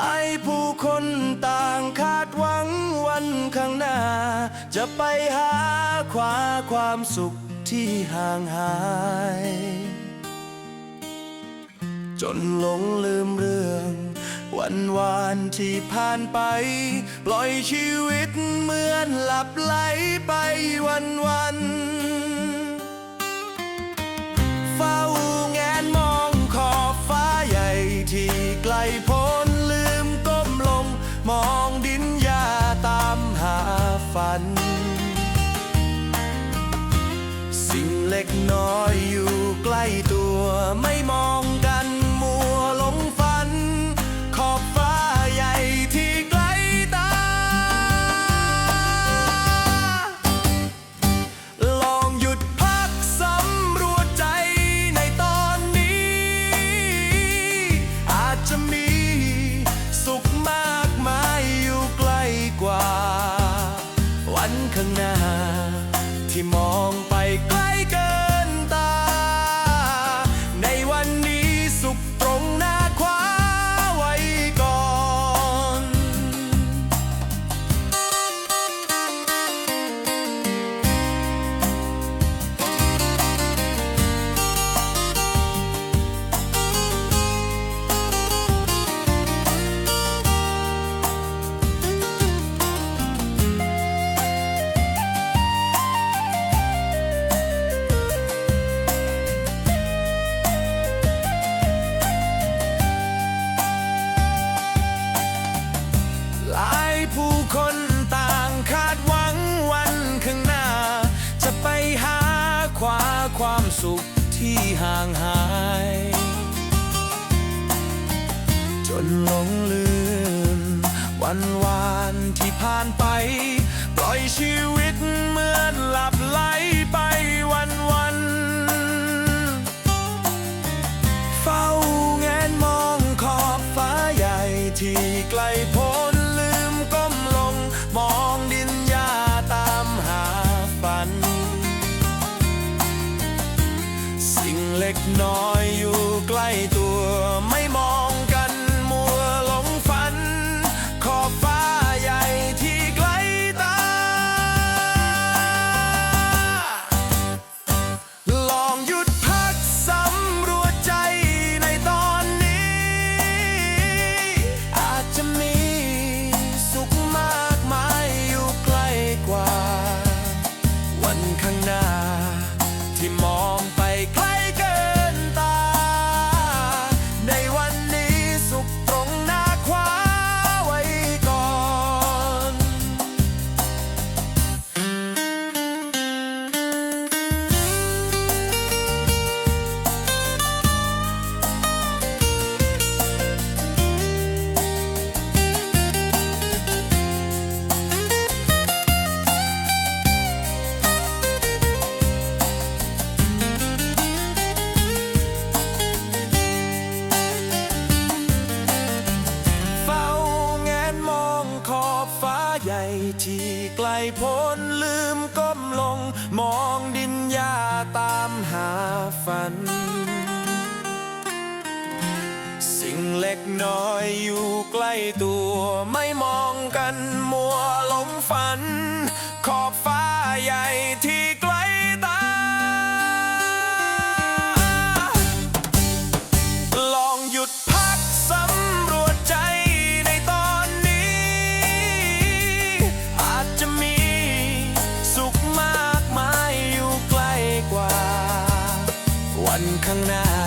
ไอผู้คนต่างคาดหวังวันข้างหน้า จะไปหาคว้าความสุขที่ห่างหาย จนหลงลืมเรื่อง วันวานที่ผ่านไป ปล่อยชีวิตเหมือนหลับไหลไปวันวัน ฝัน สิ่งเล็กน้อย ผู้คนต่างคาดหวังวันข้างหน้า จะไปหาคว้าความสุขที่ห่างหาย จนหลงลืม วันวานที่ผ่านไป ปล่อยชีวิตเหมือนหลับไหลไปวันวันเฝ้าแงนมองขอบฟ้าใหญ่ที่ไกลพ้น สิ่งเล็กน้อยอยู่ใกล้ตัว ที่ไกลพ้นลืมก้มลง มองดินยาตามหาฝัน สิ่งเล็กน้อยอยู่ใกล้ตัวไม่มองกันมัวหลงฝัน ขอบฟ้าใหญ่ที่ canal.